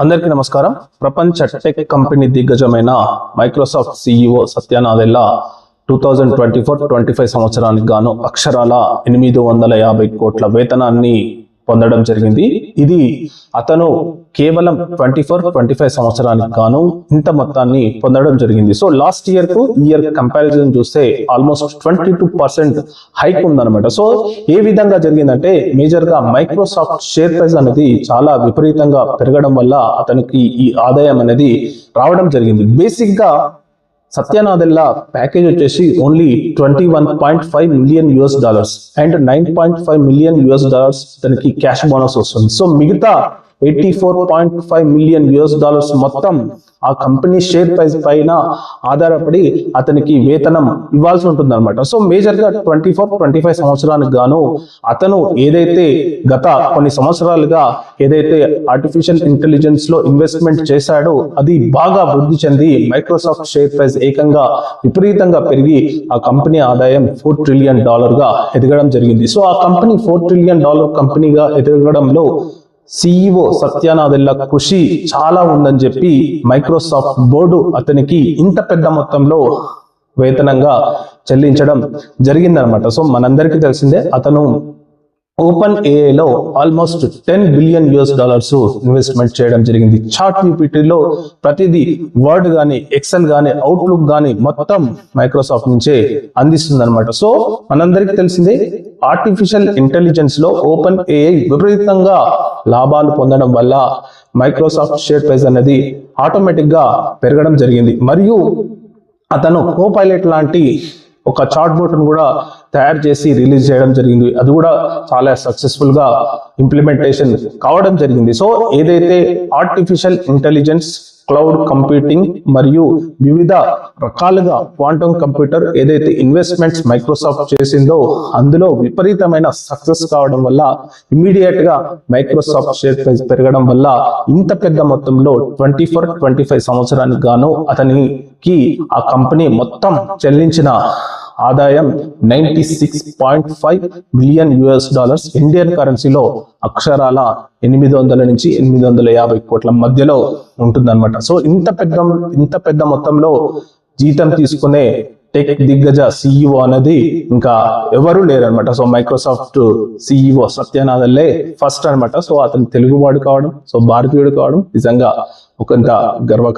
అందరికీ నమస్కారం. ప్రపంచ tech company దిగ్గజమైన Microsoft CEO Satya Nadella two thousand twenty four twenty five సంవత్సరానికి గాను అక్షరాల ఎనిమిది వందల యాభై కోట్ల వేతనాన్ని పొందడం జరిగింది. ఇది అతను కేవలం ట్వంటీ ఫోర్ ట్వంటీ ఫైవ్ సంవత్సరానికి గాను ఇంత మొత్తాన్ని పొందడం జరిగింది. సో లాస్ట్ ఇయర్కు ఇయర్ కంపారిజన్ చూస్తే almost twenty two percent hike ఉందన్నమాట. సో ఏ విధంగా జరిగిందంటే మేజర్గా మైక్రోసాఫ్ట్ షేర్ ప్రైస్ అనేది చాలా విపరీతంగా పెరగడం వల్ల అతనికి ఈ ఆదాయం అనేది రావడం జరిగింది. బేసిక్గా సత్యనాదెల్లా ప్యాకేజ్ వచ్చేసి only twenty one point five million US dollars and nine point five million US dollars దానికి క్యాష్ బోనస్ వస్తుంది. సో మిగతా eighty four point five million US dollars మొత్తం ఆ కంపెనీ షేర్ ప్రైస్ పైన ఆధారపడి అతనికి వేతనం ఇవ్వాల్సి ఉంటుంది అనమాట సో మేజర్గా ట్వంటీ ఫోర్ ట్వంటీ ఫైవ్ సంవత్సరానికి గాను అతను ఏదైతే గత కొన్ని సంవత్సరాలుగా ఏదైతే ఆర్టిఫిషియల్ ఇంటెలిజెన్స్లో ఇన్వెస్ట్మెంట్ చేశాడో అది బాగా వృద్ధి చెంది మైక్రోసాఫ్ట్ షేర్ ప్రైస్ ఏకంగా విపరీతంగా పెరిగి ఆ కంపెనీ ఆదాయం ఫోర్ ట్రిలియన్ డాలర్గా ఎదగడం జరిగింది. సో ఆ కంపెనీ ఫోర్ ట్రిలియన్ డాలర్ కంపెనీగా ఎదగడంలో సిఇఓ సత్యానాథెల్ల కృషి చాలా ఉందని చెప్పి మైక్రోసాఫ్ట్ బోర్డు అతనికి ఇంత పెద్ద మొత్తంలో వేతనంగా చెల్లించడం జరిగిందనమాట సో మనందరికీ తెలిసిందే అతను open ఏఐలో almost ten billion US dollars investment చేయడం జరిగింది. చార్ట్ యూపీటీలో ప్రతిదీ వర్డ్ కానీ ఎక్సెల్ కానీ అవుట్లుక్ కానీ మొత్తం మైక్రోసాఫ్ట్ నుంచే అందిస్తుంది అనమాట సో మనందరికీ తెలిసిందే ఆర్టిఫిషియల్ ఇంటెలిజెన్స్లో ఓపెన్ ఏఐ విపరీతంగా లాభాలు పొందడం వల్ల మైక్రోసాఫ్ట్ షేర్ ప్రైస్ అనేది ఆటోమేటిక్గా పెరగడం జరిగింది. మరియు అతను కో పైలట్ లాంటి ఒక చాట్ బోట్ను కూడా తయారు చేసి రిలీజ్ చేయడం జరిగింది. అది కూడా చాలా సక్సెస్ఫుల్గా ఇంప్లిమెంటేషన్ కావడం జరిగింది. సో ఏదైతే ఆర్టిఫిషియల్ ఇంటెలిజెన్స్ క్లౌడ్ కంప్యూటింగ్ మరియు వివిధ రకాలుగా క్వాంటమ్ కంప్యూటర్ ఏదైతే ఇన్వెస్ట్మెంట్స్ మైక్రోసాఫ్ట్ చేసిందో అందులో విపరీతమైన సక్సెస్ కావడం వల్ల ఇమీడియట్గా మైక్రోసాఫ్ట్ షేర్ ప్రైస్ పెరగడం వల్ల ఇంత పెద్ద మొత్తంలో ట్వంటీ ఫోర్ ట్వంటీ ఫైవ్ సంవత్సరానికి గాను అతనికి ఆ కంపెనీ మొత్తం చెల్లించిన ఆదాయం ninety six point five million US dollars Indian కరెన్సీలో అక్షరాల ఎనిమిది వందల నుంచి ఎనిమిది వందల యాభై కోట్ల మధ్యలో ఉంటుందన్నమాట. సో ఇంత పెద్ద ఇంత పెద్ద మొత్తంలో జీతం తీసుకునే టెక్ దిగ్గజ సిఇఓ అనేది ఇంకా ఎవరు లేరనమాట సో మైక్రోసాఫ్ట్ సిఇఓ సత్యనాథల్లే ఫస్ట్ అన్నమాట. సో అతను తెలుగువాడు కావడం సో భారతీయుడు కావడం నిజంగా ఒకంత గర్వకారం